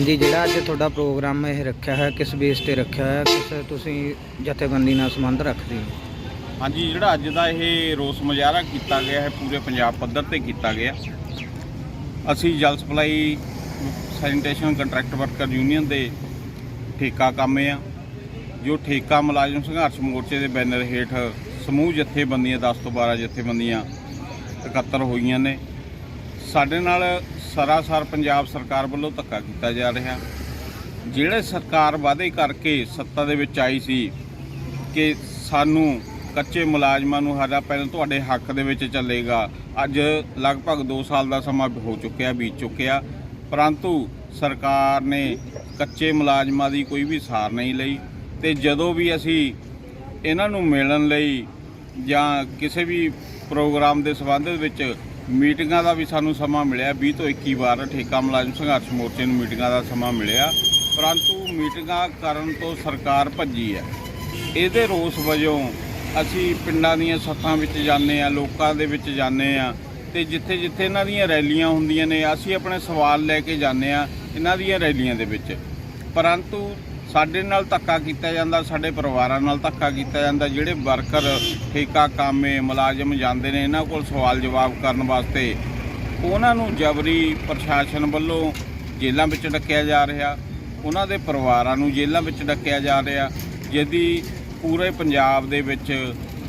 ਹਾਂਜੀ, ਜਿਹੜਾ ਅੱਜ ਤੁਹਾਡਾ ਪ੍ਰੋਗਰਾਮ ਇਹ ਰੱਖਿਆ ਹੈ, ਕਿਸ ਬੇਸ ਤੇ ਰੱਖਿਆ ਹੈ, ਕਿਸ ਤੁਸੀਂ ਜਥੇਬੰਦੀ ਨਾਲ ਸੰਬੰਧ ਰੱਖਦੇ ਹੋ? ਹਾਂਜੀ, ਜਿਹੜਾ ਅੱਜ ਦਾ ਇਹ ਰੋਸ ਮੁਜ਼ਾਹਰਾ ਕੀਤਾ ਗਿਆ ਹੈ, ਪੂਰੇ ਪੰਜਾਬ ਪੱਧਰ ਤੇ ਕੀਤਾ ਗਿਆ। ਅਸੀਂ ਜਲ supply sanitation contract worker union ਦੇ ਠੇਕਾ ਕਾਮੇ ਆ, ਜੋ ਠੇਕਾ ਮੁਲਾਜ਼ਮ ਸੰਘਰਸ਼ ਮੋਰਚੇ ਦੇ ਬੈਨਰ ਹੇਠ ਸਮੂਹ ਜਥੇਬੰਦੀਆਂ 10 ਤੋਂ 12 ਜਥੇਬੰਦੀਆਂ ਇਕੱਤਰ ਹੋਈਆਂ ਨੇ। ਸਾਡੇ ਨਾਲ ਸਰਾਸਰ ਪੰਜਾਬ ਸਰਕਾਰ ਵੱਲੋਂ ਧੱਕਾ ਕੀਤਾ ਜਾ ਰਿਹਾ। ਜਿਹੜੇ ਸਰਕਾਰ ਵਾਅਦੇ ਕਰਕੇ ਸੱਤਾ ਦੇ ਵਿੱਚ ਆਈ ਸੀ ਕਿ ਸਾਨੂੰ ਕੱਚੇ ਮੁਲਾਜ਼ਮਾਂ ਨੂੰ ਸਾਡਾ ਪਹਿਲਾਂ ਤੁਹਾਡੇ ਹੱਕ ਦੇ ਵਿੱਚ ਚੱਲੇਗਾ, ਅੱਜ ਲਗਭਗ 2 ਸਾਲ ਦਾ ਸਮਾਂ ਹੋ ਚੁੱਕਿਆ, ਬੀਤ ਚੁੱਕਿਆ। ਪਰੰਤੂ ਸਰਕਾਰ ਨੇ ਕੱਚੇ ਮੁਲਾਜ਼ਮਾਂ ਦੀ ਕੋਈ ਵੀ ਸਾਰ ਨਹੀਂ ਲਈ ਤੇ ਜਦੋਂ ਵੀ ਅਸੀਂ ਇਹਨਾਂ ਨੂੰ ਮਿਲਣ ਲਈ ਜਾਂ ਕਿਸੇ ਵੀ ਪ੍ਰੋਗਰਾਮ ਦੇ ਸੰਬੰਧ ਵਿੱਚ ਮੀਟਿੰਗਾਂ ਦਾ ਵੀ ਸਾਨੂੰ ਸਮਾਂ ਮਿਲਿਆ 20 ਤੋਂ 21 ਵਾਰ ਠੇਕਾ ਮੁਲਾਜ਼ਮ ਸੰਘਰਸ਼ ਮੋਰਚੇ ਨੂੰ ਮੀਟਿੰਗਾਂ ਦਾ ਸਮਾਂ ਮਿਲਿਆ, ਪਰੰਤੂ ਮੀਟਿੰਗਾਂ ਕਰਨ ਤੋਂ ਸਰਕਾਰ ਭੱਜੀ ਹੈ। ਇਹਦੇ ਰੋਸ ਵਜੋਂ ਅਸੀਂ ਪਿੰਡਾਂ ਦੀਆਂ ਸੱਥਾਂ ਵਿੱਚ ਜਾਂਦੇ ਆ ਲੋਕਾਂ ਦੇ ਵਿੱਚ ਜਾਂਦੇ ਆ ਤੇ ਜਿੱਥੇ ਜਿੱਥੇ ਇਹਨਾਂ ਦੀਆਂ ਰੈਲੀਆਂ ਹੁੰਦੀਆਂ ਨੇ, ਅਸੀਂ ਆਪਣੇ ਸਵਾਲ ਲੈ ਕੇ ਜਾਂਦੇ ਆ ਇਹਨਾਂ ਦੀਆਂ ਰੈਲੀਆਂ ਦੇ ਵਿੱਚ। ਪਰੰਤੂ ਸਾਡੇ ਨਾਲ ਧੱਕਾ ਕੀਤਾ ਜਾਂਦਾ, ਸਾਡੇ ਪਰਿਵਾਰਾਂ ਨਾਲ ਧੱਕਾ ਕੀਤਾ ਜਾਂਦਾ, ਜਿਹੜੇ ਵਰਕਰ ਠੇਕਾ, ਕਾਮੇ, ਮੁਲਾਜ਼ਮ ਜਾਂਦੇ ਨੇ, ਇਹਨਾਂ ਕੋਲ ਸਵਾਲ ਜਵਾਬ ਕਰਨ ਵਾਸਤੇ ਉਹਨਾਂ ਨੂੰ ਜਬਰੀ ਪ੍ਰਸ਼ਾਸਨ ਵੱਲੋਂ ਜੇਲ੍ਹਾਂ ਵਿੱਚ ਡੱਕਿਆ ਜਾ ਰਿਹਾ, ਉਹਨਾਂ ਦੇ ਪਰਿਵਾਰਾਂ ਨੂੰ ਜੇਲ੍ਹਾਂ ਵਿੱਚ ਡੱਕਿਆ ਜਾ ਰਿਹਾ, ਜਿਹਦੀ ਪੂਰੇ ਪੰਜਾਬ ਦੇ ਵਿੱਚ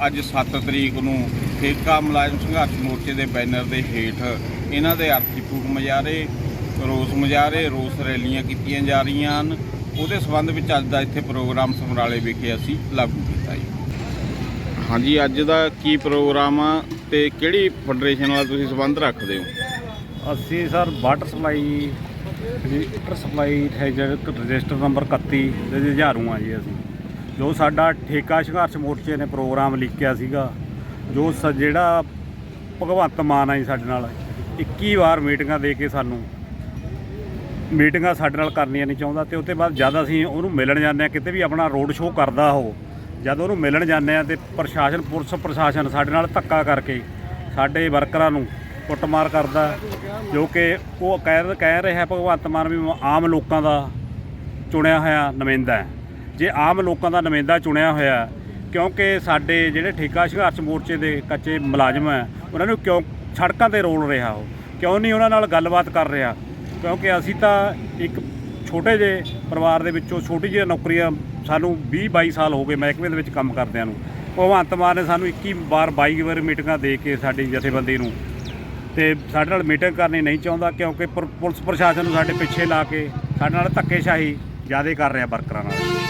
ਅੱਜ 7 ਤਰੀਕ ਨੂੰ ਠੇਕਾ, ਮੁਲਾਜ਼ਮ ਸੰਘਰਸ਼ ਮੋਰਚੇ ਦੇ ਬੈਨਰ ਦੇ ਹੇਠ ਇਹਨਾਂ ਦੇ ਅਰਥੀ ਫੂਕ ਮੁਜ਼ਾਹਰੇ ਰੋਸ ਮੁਜ਼ਾਹਰੇ ਰੋਸ ਰੈਲੀਆਂ ਕੀਤੀਆਂ ਜਾ ਰਹੀਆਂ ਹਨ। ਉਹਦੇ ਸੰਬੰਧ ਵਿੱਚ ਅੱਜ ਦਾ ਇੱਥੇ ਪ੍ਰੋਗਰਾਮ ਸਮਰਾਲੇ ਵਿਖੇ ਅਸੀਂ ਲਾਗੂ ਕੀਤਾ ਜੀ। ਹਾਂਜੀ ਅੱਜ ਦਾ ਕੀ ਪ੍ਰੋਗਰਾਮ ਆ ਤੇ ਕਿਹੜੀ ਫੈਡਰੇਸ਼ਨ ਨਾਲ ਤੁਸੀਂ ਸੰਬੰਧ ਰੱਖਦੇ ਹੋ? ਅਸੀਂ sir water supply water supply register number 31 ਦੇ ਜੁਝਾਰੂ ਆ ਜੀ ਅਸੀਂ। ਜੋ ਸਾਡਾ ਠੇਕਾ ਸੰਘਰਸ਼ ਮੋਰਚੇ ਨੇ ਪ੍ਰੋਗਰਾਮ ਲਿਖਿਆ ਸੀਗਾ ਜੋ ਜਿਹੜਾ ਭਗਵੰਤ ਮਾਨ ਆ ਜੀ ਸਾਡੇ ਨਾਲ 21 ਵਾਰ ਮੀਟਿੰਗਾਂ ਦੇ ਕੇ ਸਾਨੂੰ ਮੀਟਿੰਗਾਂ ਸਾਡੇ ਨਾਲ ਕਰਨੀਆਂ ਨਹੀਂ ਚਾਹੁੰਦਾ ਤੇ ਉੱਤੇ ਬਾਅਦ ਜਦ ਅਸੀਂ ਉਹਨੂੰ ਮਿਲਣ ਜਾਂਦੇ ਆ ਕਿਤੇ ਵੀ ਆਪਣਾ ਰੋਡ ਸ਼ੋਅ ਕਰਦਾ ਉਹ, ਜਦ ਉਹਨੂੰ ਮਿਲਣ ਜਾਂਦੇ ਆ ਤੇ ਪ੍ਰਸ਼ਾਸਨ, ਪੁਲਿਸ ਪ੍ਰਸ਼ਾਸਨ ਸਾਡੇ ਨਾਲ ਧੱਕਾ ਕਰਕੇ ਸਾਡੇ ਵਰਕਰਾਂ ਨੂੰ ਕੁੱਟਮਾਰ ਕਰਦਾ, ਜੋ ਕਿ ਉਹ ਕਹਿ ਕਹਿ ਰਿਹਾ ਭਗਵੰਤ ਮਾਨ ਵੀ ਆਮ ਲੋਕਾਂ ਦਾ ਚੁਣਿਆ ਹੋਇਆ ਨੁਮਾਇੰਦਾ ਹੈ। ਜੇ ਆਮ ਲੋਕਾਂ ਦਾ ਨੁਮਾਇੰਦਾ ਚੁਣਿਆ ਹੋਇਆ, ਕਿਉਂਕਿ ਸਾਡੇ ਜਿਹੜੇ ਠੇਕਾ ਸੰਘਰਸ਼ ਮੋਰਚੇ ਦੇ ਕੱਚੇ ਮੁਲਾਜ਼ਮ ਹੈ, ਉਹਨਾਂ ਨੂੰ ਕਿਉਂ ਸੜਕਾਂ ਤੇ ਰੋਲ ਰਿਹਾ ਉਹ? ਕਿਉਂ ਨਹੀਂ ਉਹਨਾਂ ਨਾਲ ਗੱਲਬਾਤ ਕਰ ਰਿਹਾ? ਕਿਉਂਕਿ ਅਸੀਂ ਤਾਂ ਇੱਕ ਛੋਟੇ ਜਿਹੇ ਪਰਿਵਾਰ ਦੇ ਵਿੱਚੋਂ ਛੋਟੀ ਜਿਹੀ ਨੌਕਰੀਆਂ ਸਾਨੂੰ 20 22 ਸਾਲ ਹੋ ਗਏ ਮਹਿਕਮੇ ਦੇ ਵਿੱਚ ਕੰਮ ਕਰਦਿਆਂ ਨੂੰ। ਭਗਵੰਤ ਮਾਨ ਨੇ ਸਾਨੂੰ 21 ਵਾਰ 22 ਵਾਰ ਮੀਟਿੰਗਾਂ ਦੇ ਕੇ ਸਾਡੀ ਜਥੇਬੰਦੀ ਨੂੰ ਤੇ ਸਾਡੇ ਨਾਲ ਮੀਟਿੰਗ ਕਰਨੀ ਨਹੀਂ ਚਾਹੁੰਦਾ ਕਿਉਂਕਿ ਪੁਰ- ਪੁਲਿਸ ਪ੍ਰਸ਼ਾਸਨ ਨੂੰ ਸਾਡੇ ਪਿੱਛੇ ਲਾ ਕੇ ਸਾਡੇ ਨਾਲ ਧੱਕੇਸ਼ਾਹੀ ਜ਼ਿਆਦਾ ਕਰ ਰਿਹਾ ਵਰਕਰਾਂ ਨਾਲ।